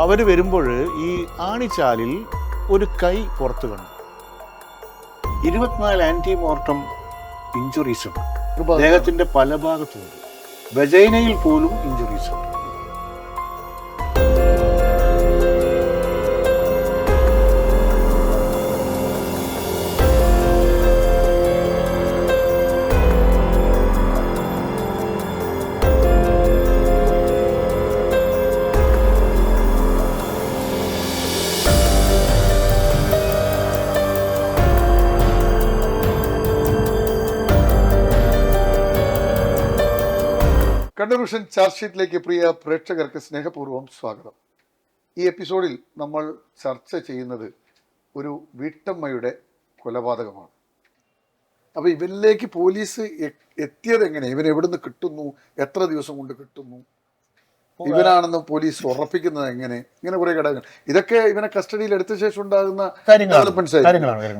അവർ വരുമ്പോൾ ഈ ആണിച്ചാലിൽ ഒരു കൈ പുറത്തു കണ്ടു. ഇരുപത്തിനാല് ആന്റി മോർട്ടം ഇഞ്ചുറീസ് ഉണ്ട് ദേഹത്തിന്റെ പല ഭാഗത്തുണ്ട് വെജൈനയിൽ പോലും ഇഞ്ചുറീസ് ഉണ്ട്. കണ്ണൂർ വിഷൻ ചാർജ് ഷീറ്റിലേക്ക് പ്രിയ പ്രേക്ഷകർക്ക് സ്നേഹപൂർവം സ്വാഗതം. ഈ എപ്പിസോഡിൽ നമ്മൾ ചർച്ച ചെയ്യുന്നത് ഒരു വീട്ടമ്മയുടെ കൊലപാതകമാണ്. അപ്പോൾ ഇവനിലേക്ക് പോലീസ് എത്തിയത് എങ്ങനെ ഇവൻ എവിടുന്ന് കിട്ടുന്നു? എത്ര ദിവസം കൊണ്ട് കിട്ടുന്നു? ഇവനാണെന്ന് പോലീസ് ഉറപ്പിക്കുന്നത് എങ്ങനെ? ഇങ്ങനെ കുറെ ഘടകങ്ങൾ. ഇതൊക്കെ ഇവനെ കസ്റ്റഡിയിൽ എടുത്ത ശേഷം ഉണ്ടാകുന്ന ഡെവലപ്മെന്റ്സ്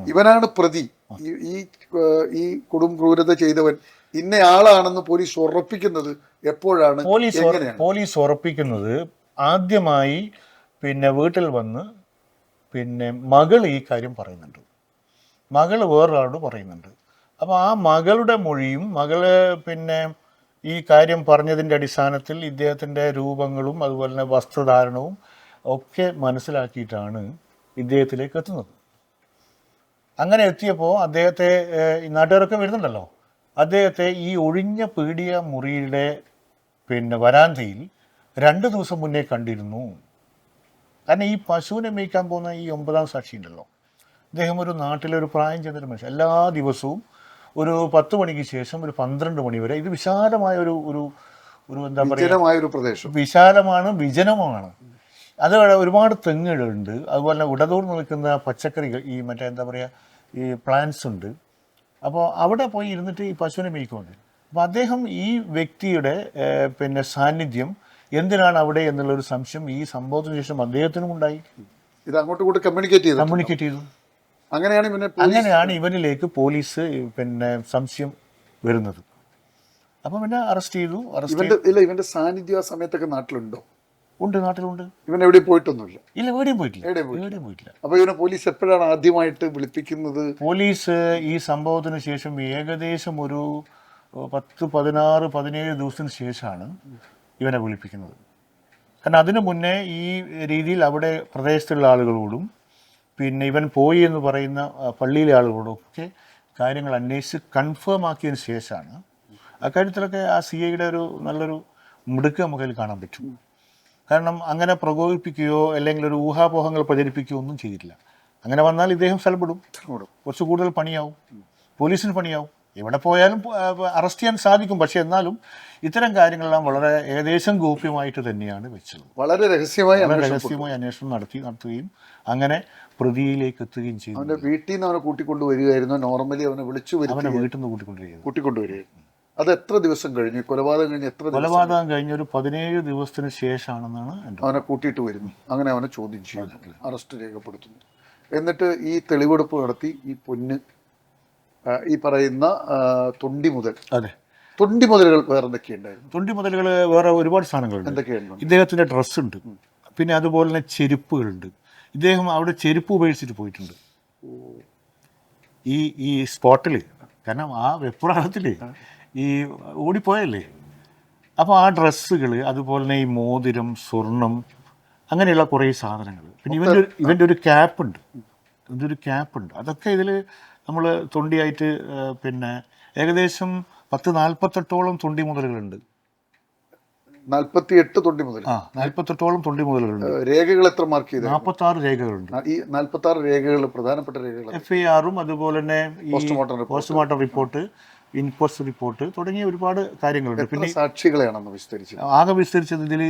ഇവനാണ് പ്രതി. ഈ- ഈ കൊടും ക്രൂരത ചെയ്തവൻ ഇന്നയാളാണെന്ന് പോലീസ് ഉറപ്പിക്കുന്നത് എപ്പോഴാണ്? പോലീസ് പോലീസ് ഉറപ്പിക്കുന്നത് ആദ്യമായി പിന്നെ വീട്ടിൽ വന്ന് പിന്നെ മകൾ ഈ കാര്യം പറയുന്നുണ്ട്. മകൾ വേറൊരാളോട് പറയുന്നുണ്ട്. അപ്പോൾ ആ മകളുടെ മൊഴിയും മകൾ പിന്നെ ഈ കാര്യം പറഞ്ഞതിന്റെ അടിസ്ഥാനത്തിൽ ഇദ്ദേഹത്തിന്റെ രൂപങ്ങളും അതുപോലെ തന്നെ വസ്ത്രധാരണവും ഒക്കെ മനസ്സിലാക്കിയിട്ടാണ് ഇദ്ദേഹത്തിലേക്ക് എത്തുന്നത്. അങ്ങനെ എത്തിയപ്പോൾ അദ്ദേഹത്തെ നാട്ടുകാരൊക്കെ വരുന്നുണ്ടല്ലോ? അദ്ദേഹത്തെ ഈ ഒഴിഞ്ഞ പീടിയ മുറിയുടെ പിന്നെ വരാന്തയിൽ രണ്ട് ദിവസം മുന്നേ കണ്ടിരുന്നു. കാരണം ഈ പശുവിനെ മേയ്ക്കാൻ പോകുന്ന ഈ ഒമ്പതാം സാക്ഷി ഉണ്ടല്ലോ. അദ്ദേഹം ഒരു നാട്ടിലെ ഒരു പ്രായം ചെന്നൊരു മനുഷ്യൻ. എല്ലാ ദിവസവും ഒരു പത്ത് മണിക്ക് ശേഷം ഒരു പന്ത്രണ്ട് മണി വരെ ഇത് വിശാലമായ ഒരു ഒരു ഒരു എന്താ പറയുക? ഒരു പ്രദേശം. വിശാലമാണ് വിജനമാണ്. അത് ഒരുപാട് തെങ്ങുകളുണ്ട്. അതുപോലെ ഉടതൂർന്ന് നിൽക്കുന്ന പച്ചക്കറികൾ ഈ മറ്റേ എന്താ പറയുക? ഈ പ്ലാന്റ്സ് ഉണ്ട്. അപ്പോൾ അവിടെ പോയി ഇരുന്നിട്ട് ഈ പശുവിനെ മേയ്ക്കുന്നുണ്ട്. അപ്പോൾ അദ്ദേഹം ഈ വ്യക്തിയുടെ പിന്നെ സാന്നിധ്യം എന്തിനാണ് അവിടെ എന്നുള്ളൊരു സംശയം ഈ സംഭവത്തിന് ശേഷം അദ്ദേഹത്തിനും ഉണ്ടായി. ഇത് അങ്ങോട്ട് കൂടെ കമ്മ്യൂണിക്കേറ്റ് ചെയ്തു. കമ്മ്യൂണിക്കേറ്റ് ചെയ്തു. അങ്ങനെയാണ് ഇവനെ അങ്ങനെയാണ് ഇവനിലേക്ക് പോലീസ് പിന്നെ സംശയം വരുന്നത്. അപ്പം പിന്നെ അറസ്റ്റ് ചെയ്തു. അറസ്റ്റ് ഇവന്റെ ഇല്ല ഇവന്റെ സാന്നിധ്യം ആ സമയത്തൊക്കെ നാട്ടിലുണ്ടോ? ഉണ്ട് നാട്ടിലുണ്ട്. ഇവൻ എവിടെയും പോയിട്ടൊന്നുമില്ല. ഇല്ല എവിടെയും പോയിട്ടില്ല. എവിടെയും പോയിട്ടില്ല. എവിടെയും പോയിട്ടില്ല. അപ്പൊ ഇവനെ പോലീസ് എപ്പോഴാണ് ആദ്യമായിട്ട് വിളിപ്പിക്കുന്നത്? പോലീസ് ഈ സംഭവത്തിന് ശേഷം ഏകദേശം ഒരു പത്ത് പതിനാറ് പതിനേഴ് ദിവസത്തിന് ശേഷമാണ് ഇവനെ വിളിപ്പിക്കുന്നത്. കാരണം അതിനു മുന്നേ ഈ രീതിയിൽ അവിടെ പ്രദേശത്തുള്ള ആളുകളോടും പിന്നെ ഇവൻ പോയി എന്ന് പറയുന്ന ആ, പള്ളിയിലെ ആളുകളോടും ഒക്കെ കാര്യങ്ങൾ അന്വേഷിച്ച് കൺഫേം ആക്കിയതിന് ശേഷമാണ് അക്കാര്യത്തിലൊക്കെ ആ സി ഐയുടെ ഒരു നല്ലൊരു മിടുക്ക് നമുക്കതിൽ കാണാൻ പറ്റും. കാരണം അങ്ങനെ പ്രകോപിപ്പിക്കുകയോ അല്ലെങ്കിൽ ഒരു ഊഹാപോഹങ്ങൾ പ്രചരിപ്പിക്കുകയോ ഒന്നും ചെയ്തിട്ടില്ല. അങ്ങനെ വന്നാൽ ഇദ്ദേഹം സ്ഥലപ്പെടും. കുറച്ച് കൂടുതൽ പണിയാവും. പോലീസിന് പണിയാവും. എവിടെ പോയാലും അറസ്റ്റ് ചെയ്യാൻ സാധിക്കും. പക്ഷെ എന്നാലും ഇത്തരം കാര്യങ്ങളെല്ലാം വളരെ ഏകദേശം ഗോപ്യമായിട്ട് തന്നെയാണ് വെച്ചത്. വളരെ രഹസ്യമായി രഹസ്യമായി അന്വേഷണം നടത്തി നടത്തുകയും അങ്ങനെ പ്രതിയിലേക്ക് എത്തുകയും ചെയ്തു. അവന്റെ വീട്ടിൽ നിന്ന് അവനെ കൂട്ടിക്കൊണ്ടുവരികയായിരുന്നു. നോർമലി അവനെ വിളിച്ചു അവനെ വീട്ടിൽ നിന്ന് കൂട്ടിക്കൊണ്ടുവരികയായിരുന്നു. കൂട്ടിക്കൊണ്ടുവരികയായിരുന്നു. അത് എത്ര ദിവസം കഴിഞ്ഞു? കൊലപാതകം കഴിഞ്ഞ് എത്ര കൊലപാതകം കഴിഞ്ഞ ഒരു പതിനേഴ് ദിവസത്തിന് ശേഷമാണെന്നാണ് അവനെ കൂട്ടിയിട്ട് വരുന്നു. അങ്ങനെ അവനെ ചോദ്യം ചെയ്യുന്നു. അറസ്റ്റ് രേഖപ്പെടുത്തുന്നു. എന്നിട്ട് ഈ തെളിവെടുപ്പ് നടത്തി ഈ പൊന്ന് ഈ പറയുന്ന തൊണ്ടി മുതൽ. അതെ. തൊണ്ടി മുതലുകൾ വേറെ എന്തൊക്കെയുണ്ടായിരുന്നു? തൊണ്ടി മുതലുകൾ വേറെ ഒരുപാട് സാധനങ്ങളുണ്ട്. എന്തൊക്കെയുണ്ട് ഇദ്ദേഹത്തിന്റെ ഡ്രസ്സ് ഉണ്ട് പിന്നെ അതുപോലെ തന്നെ ചെരുപ്പുകളുണ്ട്. ഇദ്ദേഹം അവിടെ ചെരുപ്പ് ഉപയോഗിച്ചിട്ട് പോയിട്ടുണ്ട്. ഈ ഈ സ്പോട്ടിൽ കാരണം ആ വെപ്രാളത്തിൽ ഈ ഓടിപ്പോയല്ലേ? അപ്പോൾ ആ ഡ്രസ്സുകൾ അതുപോലെ തന്നെ ഈ മോതിരം സ്വർണം അങ്ങനെയുള്ള കുറേ സാധനങ്ങൾ പിന്നെ ഇവന്റെ ഒരു ഇവന്റെ ഒരു ക്യാപ്പ് ഉണ്ട് ഇവന്റെ ഒരു ക്യാപ്പ് ഉണ്ട് അതൊക്കെ ഇതിൽ നമ്മൾ തൊണ്ടിയായിട്ട് പിന്നെ ഏകദേശം പത്ത് നാൽപ്പത്തെട്ടോളം തൊണ്ടി മുതലുകളുണ്ട്. നാൽപ്പത്തിയെട്ട് തൊണ്ടി മുതൽ ആ നാൽപ്പത്തെട്ടോളം തൊണ്ടി മുതലുകളുണ്ട്. രേഖകൾ എത്ര മാർക്ക് ചെയ്തു നാൽപ്പത്തി ആറ് രേഖകളുണ്ട് ഈ നാൽപ്പത്തി ആറ് രേഖകൾ പ്രധാനപ്പെട്ട രേഖകൾ എഫ് ഐ ആറും അതുപോലെ തന്നെ postmortem postmortem report inquest report തുടങ്ങിയ ഒരുപാട് കാര്യങ്ങളുണ്ട്. പിന്നെ സാക്ഷികളെയാണ് സാക്ഷികളെയാണെന്ന് വിസ്തരിച്ചത് ആകെ വിസ്തരിച്ചത് ഇതിൽ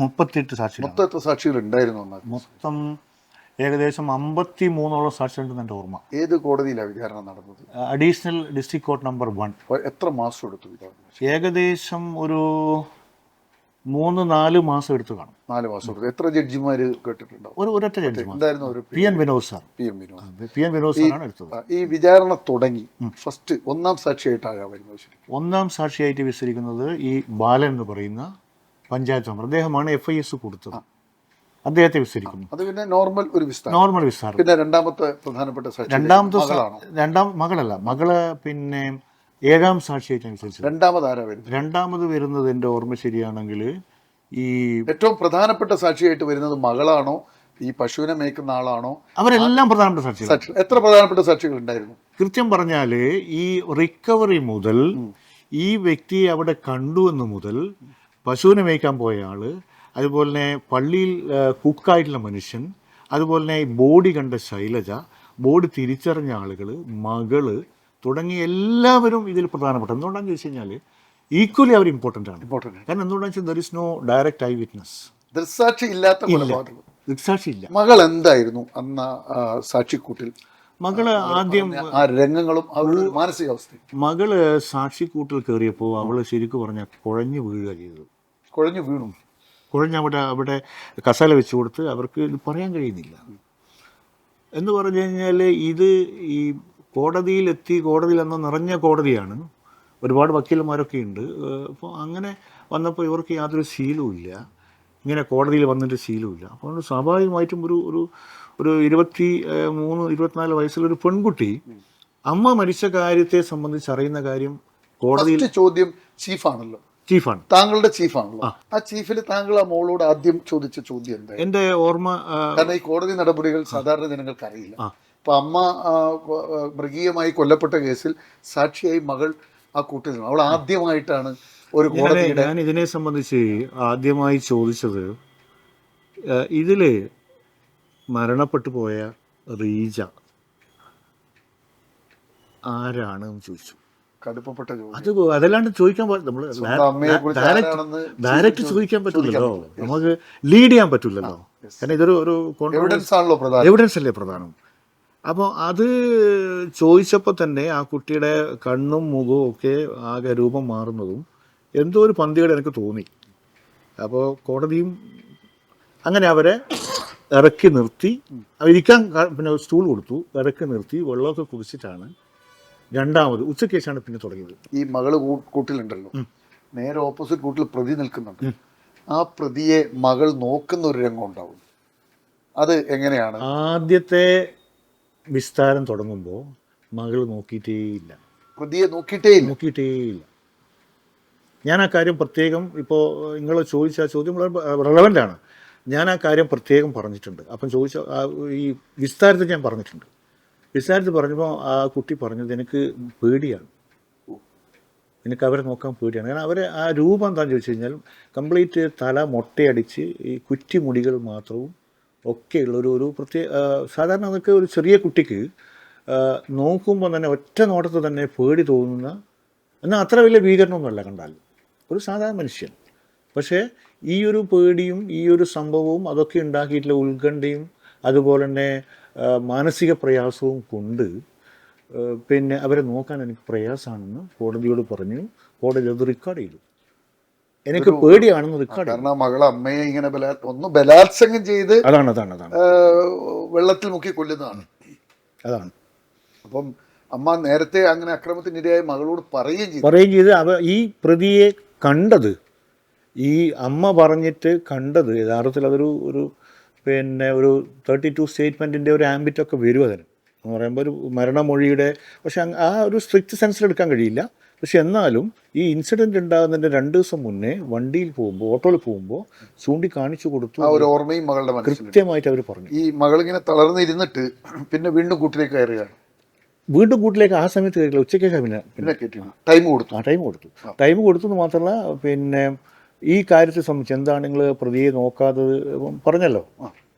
മുപ്പത്തിയെട്ട് സാക്ഷികൾ മൊത്തം എത്ര സാക്ഷികൾ ഉണ്ടായിരുന്നു മൊത്തം ഏകദേശം അമ്പത്തി മൂന്നോളം സാക്ഷികളുണ്ടെന്ന് എന്റെ ഓർമ്മ. ഏത് കോടതിയിലാണ് വിചാരണ നടന്നത്? Additional district court number one. എത്ര മാസം എടുത്തു വിചാരണ? ഏകദേശം ഒരു മൂന്ന് നാല് മാസം എടുത്തു കാണും. നാല് മാസം എടുത്തു. എത്ര ജഡ്ജിമാർ കേട്ടിട്ടുണ്ടാവും? ഒരു ഒരൊറ്റ ജഡ്ജി എന്തായിരുന്നു ഒരു P N Vinod sir. P M Vinod P N Vinod സാറാണ് എടുത്തത്. ഈ വിചാരണ തുടങ്ങി. ഫസ്റ്റ് ഒന്നാം സാക്ഷിയായിട്ടാണ് വരുന്നത് ഒന്നാം സാക്ഷിയായിട്ട് വിസ്തരിക്കുന്നത് ഈ ബാലൻ എന്ന് പറയുന്ന പഞ്ചായത്ത് മെമ്പർ. അദ്ദേഹമാണ് എഫ് ഐ എസ് കൊടുത്തത്. അദ്ദേഹത്തെ വിസ്തരിക്കുന്നു. അത് പിന്നെ നോർമൽ ഒരു വിസ്താരം. നോർമൽ വിസ്താരം. പിന്നെ രണ്ടാമത്തെ പ്രധാനപ്പെട്ട രണ്ടാമത്തെ രണ്ടാം മകളല്ല. മകൾ പിന്നെ ഏഴാം സാക്ഷിയായിട്ടനുസരിച്ച്. രണ്ടാമത് ആരാ വരുന്നത്? രണ്ടാമത് വരുന്നത് എന്റെ ഓർമ്മ ശരിയാണെങ്കിൽ ഈ ഏറ്റവും പ്രധാനപ്പെട്ട സാക്ഷിയായിട്ട് വരുന്നത് മകളാണോ? ഈ പശുവിനെ മേയ്ക്കുന്ന ആളാണോ? അവരെല്ലാം പ്രധാനപ്പെട്ട സാക്ഷികൾ സാക്ഷി എത്ര പ്രധാനപ്പെട്ട സാക്ഷികൾ ഉണ്ടായിരുന്നു കൃത്യം പറഞ്ഞാൽ ഈ റിക്കവറി മുതൽ ഈ വ്യക്തിയെ അവിടെ കണ്ടു എന്ന് മുതൽ പശുവിനെ മേയ്ക്കാൻ പോയ ആൾ അതുപോലെ തന്നെ പള്ളിയിൽ കുക്കായിട്ടുള്ള മനുഷ്യൻ അതുപോലെ തന്നെ ബോഡി കണ്ട ശൈലജ ബോഡി തിരിച്ചറിഞ്ഞ ആളുകൾ മകൾ തുടങ്ങിയ എല്ലാവരും ഇതിൽ പ്രധാനപ്പെട്ട എന്തുകൊണ്ടാണെന്ന് ചോദിച്ചു കഴിഞ്ഞാൽ ഈക്വലി അവർ ഇമ്പോർട്ടന്റ് ആണ്. ഇമ്പോർട്ടന്റ് കാരണം എന്തുകൊണ്ടാണെന്ന് വെച്ചാൽ there is no direct eye witness ദൃക്സാക്ഷി ഇല്ലാത്ത ദൃക്സാക്ഷി ഇല്ല. മകൾ എന്തായിരുന്നു അന്ന് സാക്ഷിക്കൂട്ടിൽ? മകൾ ആദ്യം ആ രംഗങ്ങളും അവൾ മാനസികാവസ്ഥ മകൾ സാക്ഷിക്കൂട്ടിൽ കയറിയപ്പോൾ അവൾ ശരിക്കും പറഞ്ഞാൽ കുഴഞ്ഞു വീഴുക ചെയ്തത്. കുഴഞ്ഞു വീണു. കുഴഞ്ഞ അവിടെ അവിടെ കസാല വെച്ച് കൊടുത്ത് അവർക്ക് ഇത് പറയാൻ കഴിയുന്നില്ല. എന്ന് പറഞ്ഞു കഴിഞ്ഞാൽ ഇത് ഈ കോടതിയിലെത്തി കോടതിയിൽ അന്ന് നിറഞ്ഞ കോടതിയാണ്. ഒരുപാട് വക്കീലന്മാരൊക്കെ ഉണ്ട് അപ്പോൾ അങ്ങനെ വന്നപ്പോൾ ഇവർക്ക് യാതൊരു ശീലവും ഇല്ല. ഇങ്ങനെ കോടതിയിൽ വന്നിട്ട് ഇല്ല അപ്പോൾ സ്വാഭാവികമായിട്ടും ഒരു ഒരു ഒരു ഇരുപത്തി മൂന്ന് ഇരുപത്തിനാല് വയസ്സുള്ളൊരു പെൺകുട്ടി അമ്മ മരിച്ച കാര്യത്തെ സംബന്ധിച്ച് അറിയുന്ന കാര്യം കോടതിയിൽ ചോദ്യം ചീഫാണല്ലോ. ചീഫാണ്. താങ്കളുടെ ചീഫാണല്ലോ. ആ. ചീഫിൽ താങ്കൾ ആ മോളോട് ആദ്യം ചോദിച്ച ചോദ്യം എന്താ? എന്റെ ഓർമ്മ കാരണം ഈ കോടതി നടപടികൾ സാധാരണ ജനങ്ങൾക്ക് അറിയില്ല. ആ. അമ്മ മൃഗീയമായി കൊല്ലപ്പെട്ട കേസിൽ സാക്ഷിയായി മകൾ ആ കൂട്ടിൽ നിന്നു. അവൾ ആദ്യമായിട്ടാണ് ഒരു കോടതിയുടെ ഞാൻ ഇതിനെ സംബന്ധിച്ച് ആദ്യമായി ചോദിച്ചത് ഇതിൽ ഇതിൽ മരണപ്പെട്ടു പോയ റീജ ആരാണ് ചോദിച്ചു. കടുപ്പപ്പെട്ട അത് അതല്ലാണ്ട് ചോദിക്കാൻ നമ്മൾ ഡയറക്റ്റ് ചോദിക്കാൻ പറ്റില്ലല്ലോ. നമുക്ക് ലീഡ് ചെയ്യാൻ പറ്റില്ലല്ലോ. കാരണം ഇതൊരു ഒരു എവിഡൻസ് ആണല്ലോ പ്രധാനം. എവിഡൻസ് അല്ലേ പ്രധാനം? അപ്പോൾ അത് ചോദിച്ചപ്പോൾ തന്നെ ആ കുട്ടിയുടെ കണ്ണും മുഖവും ഒക്കെ ആകെ രൂപം മാറുന്നതും എന്തോ ഒരു പന്തികളെ എനിക്ക് തോന്നി. അപ്പോൾ കോടതിയും അങ്ങനെ അവരെ ഇറക്കി നിർത്തി. അവരിക്കാൻ പിന്നെ സ്റ്റൂൾ കൊടുത്തു. ഇറക്കി നിർത്തി. വെള്ളമൊക്കെ കുടിച്ചിട്ടാണ് രണ്ടാമത് ഉച്ചയ്ക്ക് ശേഷമാണ് പിന്നെ തുടങ്ങിയത്. ഈ മകൾ കൂട്ടിലുണ്ടല്ലോ. നേരെ ഓപ്പോസിറ്റ് കൂട്ടിൽ പ്രതി നിൽക്കുന്നുണ്ട്. ആ പ്രതിയെ മകൾ നോക്കുന്ന ഒരു രംഗം ഉണ്ടാവും. അത് എങ്ങനെയാണ്? ആദ്യത്തെ വിസ്താരം തുടങ്ങുമ്പോൾ മകൾ നോക്കിയിട്ടേയില്ല. പ്രതിയെ നോക്കിയിട്ടേ ഇല്ല നോക്കിയിട്ടേയില്ല. ഞാൻ ആ കാര്യം പ്രത്യേകം ഇപ്പോൾ നിങ്ങൾ ചോദിച്ച ആ ചോദ്യം വളരെ റെലവന്റ് ആണ്. ഞാൻ ആ കാര്യം പ്രത്യേകം പറഞ്ഞിട്ടുണ്ട്. അപ്പം ചോദിച്ച ഈ വിസ്താരത്തിൽ ഞാൻ പറഞ്ഞിട്ടുണ്ട്. വിസ്താരത്തിൽ പറഞ്ഞപ്പോൾ ആ കുട്ടി പറഞ്ഞത് എനിക്ക് പേടിയാണ്. എനിക്ക് അവരെ നോക്കാൻ പേടിയാണ്. കാരണം അവരെ ആ രൂപം എന്താണെന്ന് ചോദിച്ചു കഴിഞ്ഞാൽ കംപ്ലീറ്റ് തല മൊട്ടയടിച്ച് ഈ കുറ്റിമുടികൾ മാത്രവും ഒക്കെയുള്ള ഒരു ഒരു പ്രത്യേക സാധാരണ അതൊക്കെ ഒരു ചെറിയ കുട്ടിക്ക് നോക്കുമ്പോൾ തന്നെ ഒറ്റ നോട്ടത്തിൽ തന്നെ പേടി തോന്നുന്ന എന്നാൽ അത്ര വലിയ ഭീകരണമൊന്നുമല്ല കണ്ടാൽ ഒരു സാധാരണ മനുഷ്യൻ. പക്ഷേ ഈ ഒരു പേടിയും ഈ ഒരു സംഭവവും അതൊക്കെ ഉണ്ടാക്കിയിട്ടുള്ള ഉത്കണ്ഠയും അതുപോലെ തന്നെ മാനസിക പ്രയാസവും കൊണ്ട് പിന്നെ അവരെ നോക്കാൻ എനിക്ക് പ്രയാസമാണെന്ന് കോടതിയോട് പറഞ്ഞു. കോടതി അത് റെക്കോർഡ് ചെയ്തു. എനിക്ക് പേടിയാണെന്ന് റെക്കോർഡ് കാരണം മകൾ മകളെ അമ്മയെ ഇങ്ങനെ ഒന്ന് ബലാത്സംഗം ചെയ്ത് അതാണ് അതാണ് അതാണ്. വെള്ളത്തിൽ മുക്കി കൊല്ലുന്നതാണ്. അതാണ്. അപ്പം അമ്മ നേരത്തെ അങ്ങനെ അക്രമത്തിനിരയായ മകളോട് പറയുകയും ചെയ്തു. പറയുകയും ചെയ്ത് അവ ഈ പ്രതിയെ കണ്ടത് ഈ അമ്മ പറഞ്ഞിട്ട് കണ്ടത് യഥാർത്ഥത്തിൽ അതൊരു ഒരു പിന്നെ ഒരു തേർട്ടി ടു സ്റ്റേറ്റ്മെന്റിന്റെ ഒരു ആംബിറ്റൊക്കെ വരും അതിന്. എന്ന് പറയുമ്പോൾ ഒരു മരണമൊഴിയുടെ പക്ഷെ ആ ഒരു സ്ട്രിക്റ്റ് സെൻസിൽ എടുക്കാൻ കഴിയില്ല. പക്ഷെ എന്നാലും ഈ ഇൻസിഡന്റ് ഉണ്ടാകുന്നതിന്റെ രണ്ട് ദിവസം മുന്നേ വണ്ടിയിൽ പോകുമ്പോൾ ഓട്ടോയിൽ പോകുമ്പോൾ ചൂണ്ടി കാണിച്ചു കൊടുത്തു ആ ഒരു ഓർമ്മയും മകളുടെ കൃത്യമായിട്ട് അവർ പറഞ്ഞു. ഈ മകളിങ്ങനെ തളർന്നിരുന്നിട്ട് പിന്നെ വീണ്ടും കൂട്ടിലേക്ക് കയറുകയാണ് വീണ്ടും കൂട്ടിലേക്ക് ആ സമയത്ത് കയറില്ല ഉച്ചയ്ക്ക് പിന്നെ പിന്നെ ടൈം കൊടുത്തു. ആ ടൈം കൊടുത്തു. ടൈം കൊടുത്തു എന്ന് മാത്രമല്ല പിന്നെ ഈ കാര്യത്തെ സംബന്ധിച്ച് എന്താണ് നിങ്ങൾ പ്രതിയെ നോക്കാത്തത്? പറഞ്ഞല്ലോ.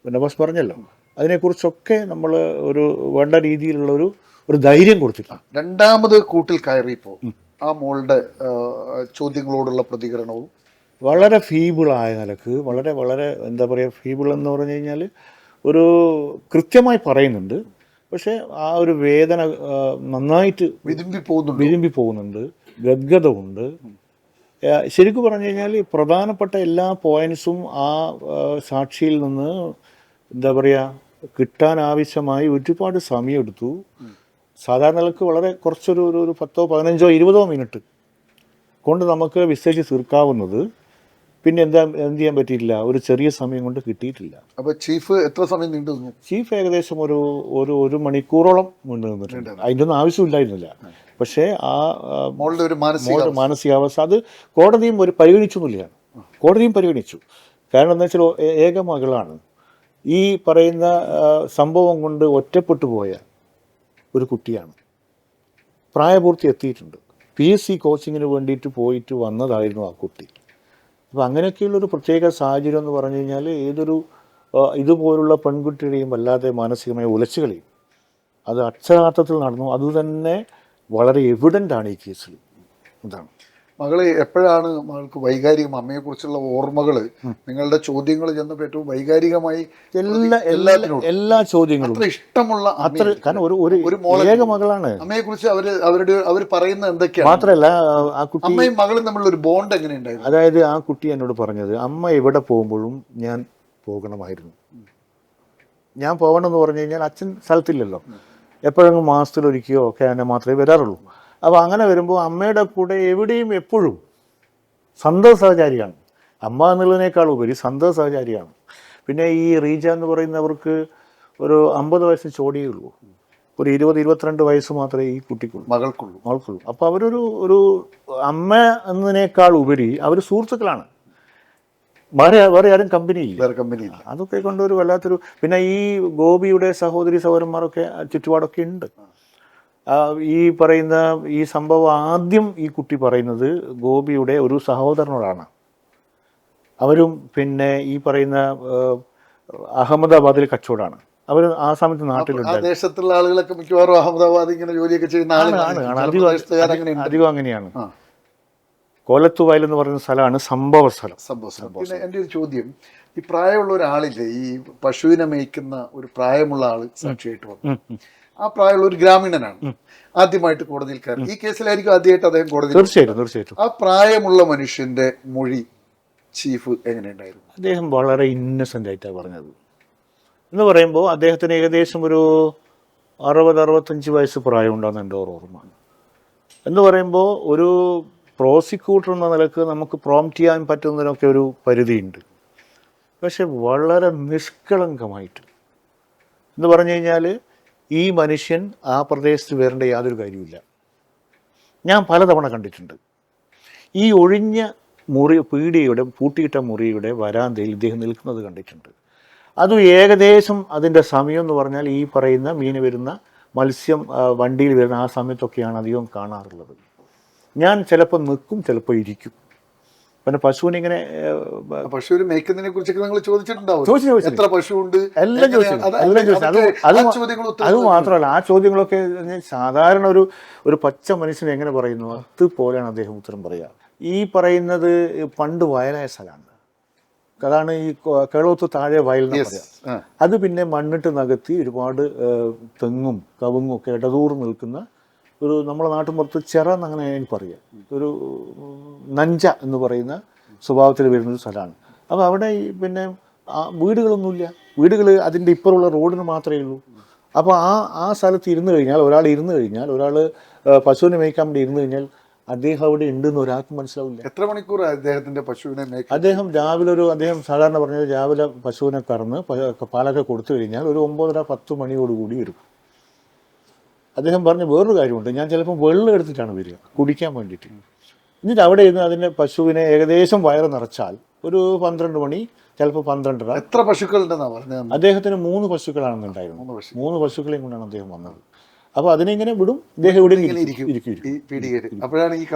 പിന്നെ ബസ് പറഞ്ഞല്ലോ. അതിനെക്കുറിച്ചൊക്കെ നമ്മൾ ഒരു വേണ്ട രീതിയിലുള്ള ഒരു ഒരു ധൈര്യം കൊടുത്തില്ല രണ്ടാമത് കൂട്ടിൽ കയറിയപ്പോ ആ മോളുടെ ചോദ്യങ്ങളോടുള്ള പ്രതികരണവും? വളരെ ഫീബിളായ നിലയ്ക്ക് വളരെ വളരെ എന്താ പറയുക ഫീബിൾ എന്ന് പറഞ്ഞു കഴിഞ്ഞാൽ ഒരു കൃത്യമായി പറയുന്നുണ്ട്. പക്ഷേ ആ ഒരു വേദന നന്നായിട്ട് വിതുമ്പി പോകുന്നു വിരുമ്പി പോകുന്നുണ്ട് ഗദ്ഗതമുണ്ട്. ശരിക്കും പറഞ്ഞു കഴിഞ്ഞാൽ പ്രധാനപ്പെട്ട എല്ലാ പോയിന്റ്സും ആ ആ, സാക്ഷിയിൽ നിന്ന് എന്താ പറയുക കിട്ടാൻ ആവശ്യമായി ഒരുപാട് സമയമെടുത്തു. സാധാരണ നിലയ്ക്ക് വളരെ കുറച്ചൊരു ഒരു ഒരു പത്തോ പതിനഞ്ചോ ഇരുപതോ മിനിറ്റ് കൊണ്ട് നമുക്ക് വിസ്തരിച്ച് തീർക്കാവുന്നത് പിന്നെ എന്താ എന്ത് ചെയ്യാൻ പറ്റിയില്ല ഒരു ചെറിയ സമയം കൊണ്ട് കിട്ടിയിട്ടില്ല. അപ്പോൾ ചീഫ് എത്ര സമയം നീണ്ടു നിന്നു? ചീഫ് ഏകദേശം ഒരു ഒരു ഒരു മണിക്കൂറോളം മുന്നേ നിന്നിട്ടുണ്ട്. അതിന്റെ ഒന്നും ആവശ്യമില്ലായിരുന്നില്ല. പക്ഷേ ആ മോളുടെ ഒരു മാനസിക മാനസികാവസ്ഥ. അത് കോടതിയും ഒരു പരിഗണിച്ചൊന്നുമില്ല കോടതിയും പരിഗണിച്ചു. കാരണം എന്താ വെച്ചാൽ ഏകമകളാണ് ഏക മകളാണ്. ഈ പറയുന്ന സംഭവം കൊണ്ട് ഒറ്റപ്പെട്ടു പോയ ഒരു കുട്ടിയാണ്. പ്രായപൂർത്തി എത്തിയിട്ടുണ്ട്. പി എസ് സി കോച്ചിങ്ങിന് വേണ്ടിയിട്ട് പോയിട്ട് വന്നതായിരുന്നു ആ കുട്ടി. അപ്പോൾ അങ്ങനെയൊക്കെയുള്ളൊരു പ്രത്യേക സാഹചര്യം എന്ന് പറഞ്ഞു കഴിഞ്ഞാൽ ഏതൊരു ഇതുപോലുള്ള പെൺകുട്ടിയുടെയും വല്ലാതെ മാനസികമായ ഉലച്ചുകളെയും അത് അക്ഷരാർത്ഥത്തിൽ നടന്നു. അതുതന്നെ വളരെ എവിഡന്റ് ആണ് ഈ കേസിൽ ഇതാണ് മകൾ എപ്പോഴാണ് മകൾക്ക് വൈകാരികം അമ്മയെ കുറിച്ചുള്ള ഓർമ്മകൾ നിങ്ങളുടെ ചോദ്യങ്ങൾ ചെന്നപ്പോൾ ഏറ്റവും വൈകാരികമായി എല്ലാ എല്ലാ എല്ലാ ചോദ്യങ്ങളും. അത്ര ഇഷ്ടമുള്ള അത്ര കാരണം ഒരു ഒരു ഏക മകളാണ്. അമ്മയെ കുറിച്ച് അവർ അവരുടെ അവർ പറയുന്നത് എന്തൊക്കെയാണ്? മാത്രല്ല ആ കുട്ടി അമ്മയും മകളും തമ്മിലുള്ള ഒരു ബോണ്ട് എങ്ങനെ ഉണ്ടായിരുന്നു അതായത് ആ കുട്ടി എന്നോട് പറഞ്ഞത് അമ്മ എവിടെ പോകുമ്പോഴും ഞാൻ പോകണമായിരുന്നു. ഞാൻ പോകണമെന്ന് പറഞ്ഞു കഴിഞ്ഞാൽ അച്ഛൻ സ്ഥലത്തില്ലല്ലോ. എപ്പോഴെങ്കിലും മാസത്തിലൊരിക്കയോ ഒക്കെ എന്നെ മാത്രമേ വരാറുള്ളൂ. അപ്പോൾ അങ്ങനെ വരുമ്പോൾ അമ്മയുടെ കൂടെ എവിടെയും എപ്പോഴും സന്തോഷ സഹചാരിയാണ് അമ്മ എന്നുള്ളതിനേക്കാൾ ഉപരി സന്തോഷ സഹചാരിയാണ് പിന്നെ ഈ റീജ എന്ന് പറയുന്നവർക്ക് ഒരു അമ്പത് വയസ്സ് ചോടിയേ ഉള്ളൂ. ഒരു ഇരുപത് ഇരുപത്തിരണ്ട് വയസ്സ് മാത്രമേ ഈ കുട്ടിക്കുള്ളൂ. മകൾക്കുള്ളൂ. മകൾക്കുള്ളൂ. അപ്പോൾ അവരൊരു ഒരു അമ്മ എന്നതിനേക്കാൾ ഉപരി അവർ സുഹൃത്തുക്കളാണ്. വേറെ വേറെ ആരും കമ്പനിയില്ല. വേറെ കമ്പനിയില്ല. അതൊക്കെ കൊണ്ടൊരു വല്ലാത്തൊരു പിന്നെ ഈ ഗോപിയുടെ സഹോദരി സഹോദരന്മാരൊക്കെ ചുറ്റുപാടൊക്കെ ഉണ്ട്. ഈ പറയുന്ന ഈ സംഭവം ആദ്യം ഈ കുട്ടി പറയുന്നത് ഗോപിയുടെ ഒരു സഹോദരനോടാണ്. അവരും പിന്നെ ഈ പറയുന്ന അഹമ്മദാബാദിലെ കച്ചവടമാണ്. അവർ ആ സമയത്ത് ആ നാട്ടിലുണ്ടായിരുന്നു. ദേശത്തുള്ള ആളുകളൊക്കെ മിക്കവാറും അഹമ്മദാബാദ് ഇങ്ങനെ ജോലിയൊക്കെ ചെയ്യുന്ന ആളുകളാണ്. അധികം അങ്ങനെയാണ്. കോലത്തുവായൽ എന്ന് പറയുന്ന സ്ഥലമാണ് സംഭവ സ്ഥലം സംഭവം പിന്നെ എന്റെ ഒരു ചോദ്യം. ഈ പ്രായമുള്ള ഒരാളില്ലേ ഈ പശുവിനെ മേയ്ക്കുന്ന ഒരു പ്രായമുള്ള ആൾ സാക്ഷിയായിട്ട് വന്നു. ആ പ്രായമുള്ള ഒരു ഗ്രാമീണനാണ്. ആദ്യമായിട്ട് കോടതിയിൽ കയറി. ഈ കേസിലായിരിക്കും ആദ്യമായിട്ട് അദ്ദേഹം കോടതി തീർച്ചയായിട്ടും തീർച്ചയായിട്ടും. ആ പ്രായമുള്ള മനുഷ്യന്റെ മൊഴി ചീഫ് എങ്ങനെയുണ്ടായിരുന്നു? അദ്ദേഹം വളരെ ഇന്നസെന്റ് ആയിട്ടാണ് പറഞ്ഞത്. എന്ന് പറയുമ്പോൾ അദ്ദേഹത്തിന് ഏകദേശം ഒരു അറുപത് അറുപത്തഞ്ച് വയസ്സ് പ്രായമുണ്ടെന്ന് എന്റെ ഓർമ്മ. എന്ന് പറയുമ്പോൾ ഒരു പ്രോസിക്യൂട്ടർ എന്ന നിലയ്ക്ക് നമുക്ക് പ്രോംപ്റ്റ് ചെയ്യാൻ പറ്റുന്നതിനൊക്കെ ഒരു പരിധിയുണ്ട്. പക്ഷെ വളരെ നിഷ്കളങ്കമായിട്ട്. എന്ന് പറഞ്ഞു കഴിഞ്ഞാൽ ഈ മനുഷ്യൻ ആ പ്രദേശത്ത് വരേണ്ട യാതൊരു കാര്യമില്ല ഞാൻ പലതവണ കണ്ടിട്ടുണ്ട്. ഈ ഒഴിഞ്ഞ മുറി പീടികയുടെ പൂട്ടിയിട്ട മുറിയുടെ വരാന്തയിൽ ഇദ്ദേഹം നിൽക്കുന്നത് കണ്ടിട്ടുണ്ട്. അതും ഏകദേശം അതിന്റെ സമയം എന്ന് പറഞ്ഞാൽ ഈ പറയുന്ന മീൻ വരുന്ന മത്സ്യം വണ്ടിയിൽ വരുന്ന ആ സമയത്തൊക്കെയാണ് അധികം കാണാറുള്ളത്. ഞാൻ ചിലപ്പോൾ നിൽക്കും ചിലപ്പോൾ ഇരിക്കും. പിന്നെ പശുവിനെ ഇങ്ങനെ പശുവിനെ മേയ്ക്കുന്നതിനെ കുറിച്ചൊക്കെ നിങ്ങൾ ചോദിച്ചിട്ടുണ്ടാവും ചോദിച്ചു ചോദിച്ചു. എത്ര പശു എല്ലാം ചോദിച്ചു. എങ്ങനെയാണ്? അത് എല്ലാം ചോദിച്ചു. അത് അത് മാത്രമല്ല ആ ചോദ്യങ്ങളൊക്കെ സാധാരണ ഒരു ഒരു പച്ച മനുഷ്യനെ എങ്ങനെ പറയുന്നു? അതുപോലെയാണ് അദ്ദേഹം ഉത്തരം പറയുക. ഈ പറയുന്നത് പണ്ട് വയലായ സ്ഥലമാണ്. അതാണ് ഈ കേളോത്ത് താഴെ വയൽ എന്ന് പറയാം. അത് പിന്നെ മണ്ണിട്ട് നകത്തി ഒരുപാട് തെങ്ങും കവുങ്ങും ഒക്കെ ഇടതൂർ നിൽക്കുന്ന ഒരു നമ്മളെ നാട്ടുമ്പുറത്ത് ചിറ എന്നങ്ങനെ എനിക്ക് പറയാം. ഒരു നഞ്ച എന്ന് പറയുന്ന സ്വഭാവത്തിൽ വരുന്നൊരു സ്ഥലമാണ്. അപ്പോൾ അവിടെ ഈ പിന്നെ വീടുകളൊന്നുമില്ല. വീടുകൾ അതിന്റെ ഇപ്പുറമുള്ള റോഡിന് മാത്രമേ ഉള്ളൂ. അപ്പോൾ ആ ആ സ്ഥലത്ത് ഇരുന്ന് കഴിഞ്ഞാൽ ഒരാൾ ഇരുന്ന് കഴിഞ്ഞാൽ ഒരാൾ പശുവിനെ മേയ്ക്കാൻ വേണ്ടി ഇരുന്ന് കഴിഞ്ഞാൽ അദ്ദേഹം അവിടെ ഉണ്ടെന്ന് ഒരാൾക്ക് മനസ്സിലാവില്ല. എത്ര മണിക്കൂർ അദ്ദേഹത്തിന്റെ പശുവിനെ അദ്ദേഹം രാവിലെ ഒരു അദ്ദേഹം സാധാരണ പറഞ്ഞാൽ രാവിലെ പശുവിനെ കറന്ന് പാലൊക്കെ കൊടുത്തു കഴിഞ്ഞാൽ ഒരു ഒമ്പതര പത്ത് മണിയോടുകൂടി വരും. അദ്ദേഹം പറഞ്ഞ വേറൊരു കാര്യമുണ്ട്. ഞാൻ ചിലപ്പോൾ വെള്ളം എടുത്തിട്ടാണ് വരിക. കുടിക്കാൻ വേണ്ടിയിട്ട്. എന്നിട്ട് അവിടെ ഇരുന്ന് അതിന്റെ പശുവിനെ ഏകദേശം വയറ് നിറച്ചാൽ ഒരു പന്ത്രണ്ട് മണി ചിലപ്പോൾ പന്ത്രണ്ടര. എത്ര പശുക്കൾ പറഞ്ഞത് അദ്ദേഹത്തിന് മൂന്ന് പശുക്കളാണെന്നുണ്ടായിരുന്നു. മൂന്ന് മൂന്ന് പശുക്കളെയും കൊണ്ടാണ് അദ്ദേഹം വന്നത്. അപ്പൊ അതിനെങ്ങനെ വിടും. ഇദ്ദേഹം ഇവിടെ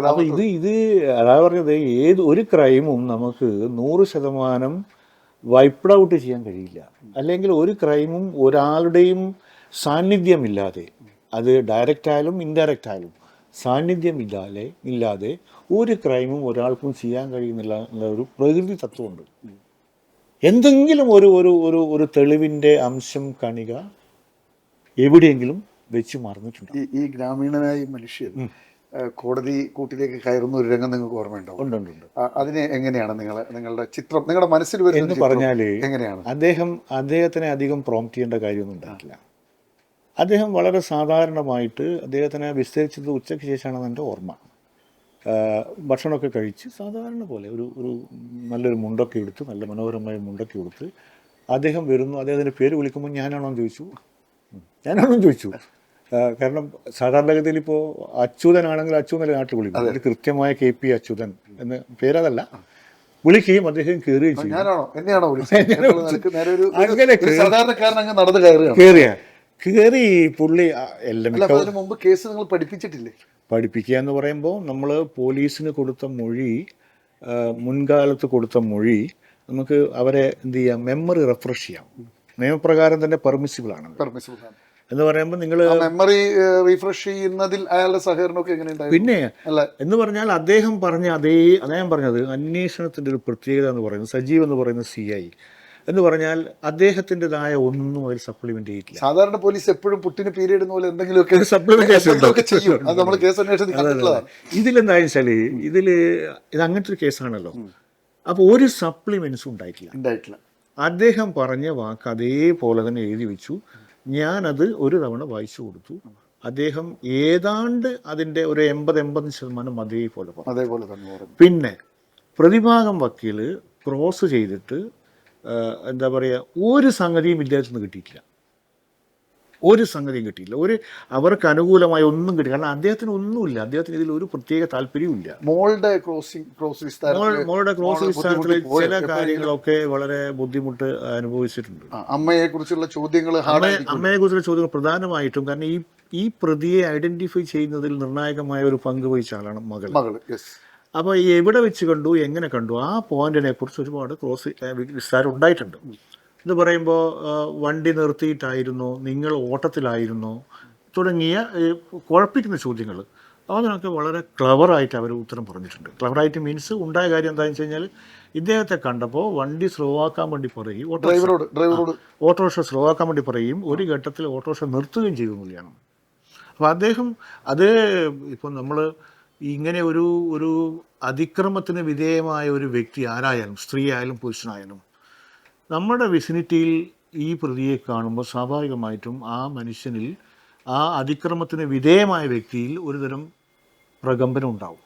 അപ്പൊ ഇത് ഇത് അതാ പറഞ്ഞത് ഏത് ഒരു ക്രൈമും നമുക്ക് നൂറ് ശതമാനം വൈപ്ഡ് ഔട്ട് ചെയ്യാൻ കഴിയില്ല. അല്ലെങ്കിൽ ഒരു ക്രൈമും ഒരാളുടെയും സാന്നിധ്യമില്ലാതെ അത് ഡയറക്റ്റ് ആയാലും ഇൻഡയറക്റ്റ് ആയാലും സാന്നിധ്യമില്ലാതെ ഇല്ലാതെ ഒരു ക്രൈമും ഒരാൾക്കും ചെയ്യാൻ കഴിയുന്നില്ല എന്നുള്ള ഒരു പ്രകൃതി തത്വമുണ്ട്. എന്തെങ്കിലും ഒരു ഒരു ഒരു ഒരു തെളിവിന്റെ അംശം കണിക എവിടെയെങ്കിലും വെച്ച് മറന്നിട്ടുണ്ട്? ഈ ഗ്രാമീണനായ മനുഷ്യൻ കോടതി കൂട്ടിലേക്ക് കയറുന്ന ഒരു രംഗം നിങ്ങൾക്ക് ഓർമ്മയുണ്ടാവും അതിനെ എങ്ങനെയാണ് നിങ്ങൾ നിങ്ങളുടെ ചിത്രം നിങ്ങളുടെ മനസ്സിൽ വരുന്നത് ഒരു എങ്ങനെയാണ്? അദ്ദേഹം അദ്ദേഹത്തിനെ അധികം പ്രോംപ്റ്റ് ചെയ്യേണ്ട കാര്യമൊന്നും ഉണ്ടായിട്ടില്ല. അദ്ദേഹം വളരെ സാധാരണമായിട്ട് അദ്ദേഹത്തിനെ വിസ്തരിച്ചത് ഉച്ചയ്ക്ക് ശേഷമാണെന്ന് എന്റെ ഓർമ്മ. ഭക്ഷണമൊക്കെ കഴിച്ച് സാധാരണ പോലെ ഒരു ഒരു നല്ലൊരു മുണ്ടൊക്കെ എടുത്ത് നല്ല മനോഹരമായ മുണ്ടൊക്കെ എടുത്ത് അദ്ദേഹം വരുന്നു. അദ്ദേഹത്തിന്റെ പേര് വിളിക്കുമ്പോൾ ഞാനാണോ എന്ന് ചോദിച്ചു. ഞാനാണോ ചോദിച്ചു. കാരണം സാധാരണഗതിയിൽ ഇപ്പോൾ അച്യുതനാണെങ്കിൽ അച്യുതനല്ലേ നാട്ടിൽ വിളിക്കും ഇത് കൃത്യമായ കെ പി അച്യുതൻ എന്ന് പേരതല്ല. വിളിക്കുകയും അദ്ദേഹം കയറുകയും ചെയ്യും ഞാനാണോ? എന്നെയാണോ വിളിച്ചത്? എന്നുള്ള നിലയ്ക്ക് നേരെ ഒരു ഒരു- അങ്ങനെ ഒരു സാധാരണക്കാരൻ അങ്ങ് നടന്നു കയറുകയാണ്. കയറിയ കയറി പുള്ളി എല്ലാം മുമ്പ് കേസ് നിങ്ങൾ പഠിപ്പിച്ചിട്ടില്ലേ? പഠിപ്പിക്കുക എന്ന് പറയുമ്പോൾ നമ്മൾ പോലീസിന് കൊടുത്ത മൊഴി മുൻകാലത്ത് കൊടുത്ത മൊഴി നമുക്ക് അവരെ എന്ത് ചെയ്യാം മെമ്മറി റെഫ്രഷ് ചെയ്യാം. നിയമപ്രകാരം തന്നെ പെർമിസിബിൾ ആണ്. പെർമിസിബിൾ ആണ്. എന്ന് പറയുമ്പോൾ നിങ്ങൾ മെമ്മറി റീഫ്രഷ് ചെയ്യുന്നതിൽ അയാളുടെ സഹകരണമൊക്കെ എങ്ങനെയുണ്ടായി പിന്നെ അല്ല. എന്ന് പറഞ്ഞാൽ അദ്ദേഹം പറഞ്ഞ അതേ അദ്ദേഹം പറഞ്ഞത് അന്വേഷണത്തിന്റെ ഒരു പ്രത്യേകത എന്ന് പറയുന്നത് സജീവ് എന്ന് പറയുന്ന സി ഐ എന്ന് പറഞ്ഞാൽ അദ്ദേഹത്തിന്റെതായ ഒന്നും അതിൽ സപ്ലിമെന്റ് ചെയ്തിട്ടില്ല. സാധാരണ പോലീസ് എപ്പോഴും പുട്ടിന് പീരീഡ് പോലെ എന്തെങ്കിലുമൊക്കെ? എന്തെങ്കിലുമൊക്കെ ചെയ്യും. അത് നമ്മൾ കേസ് അന്വേഷണത്തിൽ വെച്ചാൽ ഇതിൽ ഇത് അങ്ങനത്തെ ഒരു കേസാണല്ലോ. അപ്പോൾ ഒരു സപ്ലിമെന്റ്സ് ഉണ്ടായിട്ടില്ല. ഉണ്ടായിട്ടില്ല. അദ്ദേഹം പറഞ്ഞ വാക്ക് അതേപോലെ തന്നെ എഴുതി വെച്ചു. ഞാനത് ഒരു തവണ വായിച്ചു കൊടുത്തു. അദ്ദേഹം ഏതാണ്ട് അതിന്റെ ഒരു എൺപത് എൺപത് ശതമാനം അതേപോലെ പറഞ്ഞു. അതേപോലെ തന്നെ പിന്നെ പ്രതിഭാഗം വക്കീൽ ക്രോസ് ചെയ്തിട്ട് എന്താ പറയുക ഒരു സംഗതിയും വിദ്യാർത്ഥി നിന്ന് കിട്ടിയിട്ടില്ല. ഒരു സംഗതിയും കിട്ടിയില്ല ഒരു അവർക്ക് അനുകൂലമായ ഒന്നും കിട്ടി കാരണം അദ്ദേഹത്തിന് ഒന്നുമില്ല. അദ്ദേഹത്തിന് ഇതിൽ ഒരു പ്രത്യേക താല്പര്യമില്ല മോളുടെ ക്രോസിംഗ് ക്രോസ് മോളുടെ ക്രോസ് വിസ്താരത്തിൽ ചില കാര്യങ്ങളൊക്കെ വളരെ ബുദ്ധിമുട്ട് അനുഭവിച്ചിട്ടുണ്ട്. അമ്മയെ കുറിച്ചുള്ള ചോദ്യങ്ങൾ അമ്മയെ കുറിച്ചുള്ള ചോദ്യങ്ങൾ പ്രധാനമായിട്ടും കാരണം ഈ ഈ പ്രതിയെ ഐഡന്റിഫൈ ചെയ്യുന്നതിൽ നിർണായകമായ ഒരു പങ്ക് വഹിച്ച ആളാണ് മകൾ മകൾ അപ്പോൾ ഈ എവിടെ വെച്ച് കണ്ടു എങ്ങനെ കണ്ടു? ആ പോയിന്റിനെ കുറിച്ച് ഒരുപാട് ക്രോസ് വിസ്താരം ഉണ്ടായിട്ടുണ്ട്. എന്ന് പറയുമ്പോൾ വണ്ടി നിർത്തിയിട്ടായിരുന്നോ നിങ്ങൾ ഓട്ടത്തിലായിരുന്നോ തുടങ്ങിയ കുഴപ്പിക്കുന്ന ചോദ്യങ്ങൾ അതിനൊക്കെ വളരെ ക്ലവറായിട്ട് അവർ ഉത്തരം പറഞ്ഞിട്ടുണ്ട്. ക്ലവറായിട്ട് മീൻസ് ഉണ്ടായ കാര്യം എന്താണെന്ന് വെച്ച് കഴിഞ്ഞാൽ ഇദ്ദേഹത്തെ കണ്ടപ്പോൾ വണ്ടി സ്ലോ ആക്കാൻ വേണ്ടി പറയും ഓട്ടോ ഡ്രൈവറോട് ഡ്രൈവറോട്. ഓട്ടോറിക്ഷ സ്ലോ ആക്കാൻ വേണ്ടി പറയും ഒരു ഘട്ടത്തിൽ ഓട്ടോറിക്ഷ നിർത്തുകയും ചെയ്തു എന്നുള്ളതാണ്. അപ്പോൾ അദ്ദേഹം അത് ഇപ്പം നമ്മൾ ഇങ്ങനെ ഒരു ഒരു അതിക്രമത്തിന് വിധേയമായ ഒരു വ്യക്തി ആരായാലും സ്ത്രീ ആയാലും പുരുഷനായാലും നമ്മുടെ വിസിനിറ്റിയിൽ ഈ പ്രതിയെ കാണുമ്പോൾ സ്വാഭാവികമായിട്ടും ആ മനുഷ്യനിൽ ആ അതിക്രമത്തിന് വിധേയമായ വ്യക്തിയിൽ ഒരുതരം പ്രകമ്പനം ഉണ്ടാവും.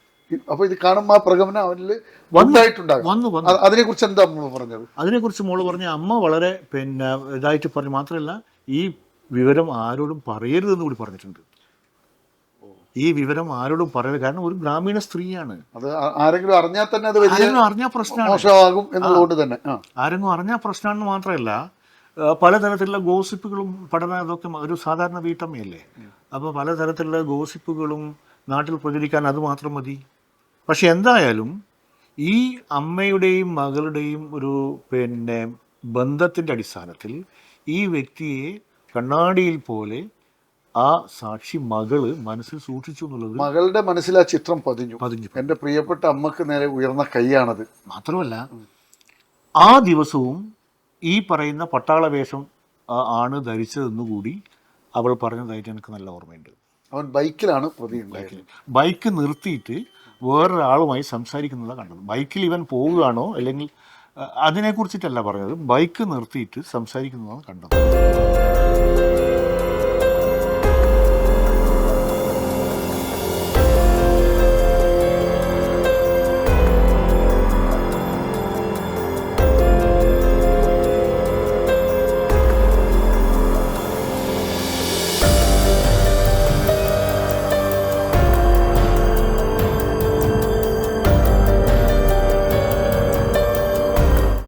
അപ്പൊ ഇത് കാണുമ്പോൾ ആ പ്രകമ്പനം അവനിൽ വന്നായിട്ടുണ്ടാകും വന്നു വന്നു. അതിനെ കുറിച്ച് എന്താ അമ്മ പറഞ്ഞത്? അതിനെക്കുറിച്ച് മോൾ പറഞ്ഞ അമ്മ വളരെ പിന്നെ ഇതായിട്ട് പറഞ്ഞു മാത്രമല്ല ഈ വിവരം ആരോടും പറയരുതെന്ന് കൂടി പറഞ്ഞിട്ടുണ്ട്. ഈ വിവരം ആരോടും പറയരുത്. കാരണം ഒരു ഗ്രാമീണ സ്ത്രീയാണ്. അത് ആരെങ്കിലും അറിഞ്ഞാൽ തന്നെ അത് ആരെങ്കിലും അറിഞ്ഞാൽ പ്രശ്നമാണ്. മോശമാകും എന്നുള്ളതുകൊണ്ട് തന്നെ. ആരെങ്കിലും അറിഞ്ഞാൽ പ്രശ്നമാണെന്ന് മാത്രമല്ല പലതരത്തിലുള്ള ഗോസിപ്പുകളും പഠന ഇതൊക്കെ ഒരു സാധാരണ വീട്ടമ്മയല്ലേ? അപ്പോൾ പലതരത്തിലുള്ള ഗോസിപ്പുകളും നാട്ടിൽ പ്രചരിക്കാൻ അത് മാത്രം മതി. പക്ഷെ എന്തായാലും ഈ അമ്മയുടെയും മകളുടെയും ഒരു പിന്നെ ബന്ധത്തിന്റെ അടിസ്ഥാനത്തിൽ ഈ വ്യക്തിയെ കണ്ണാടിയിൽ പോലെ ആ സാക്ഷി മകൾ മനസ്സിൽ സൂക്ഷിച്ചു എന്നുള്ളത് മകളുടെ മനസ്സിൽ ആ ചിത്രം പതിഞ്ഞു. പതിഞ്ഞു. എന്റെ പ്രിയപ്പെട്ട അമ്മയ്ക്ക് നേരെ ഉയർന്ന കൈയാണത്. മാത്രമല്ല ആ ദിവസവും ഈ പറയുന്ന പട്ടാള വേഷം ആണ് ധരിച്ചതെന്നുകൂടി അവൾ പറഞ്ഞതായിട്ട് എനിക്ക് നല്ല ഓർമ്മയുണ്ട്. അവൻ ബൈക്കിലാണ് പ്രതി ബൈക്ക് നിർത്തിയിട്ട് വേറൊരാളുമായി സംസാരിക്കുന്നതാണ് കണ്ടത്. ബൈക്കിൽ ഇവൻ പോവുകയാണോ അല്ലെങ്കിൽ അതിനെക്കുറിച്ചിട്ടല്ല പറഞ്ഞത്. ബൈക്ക് നിർത്തിയിട്ട് സംസാരിക്കുന്നതാണ് കണ്ടത്.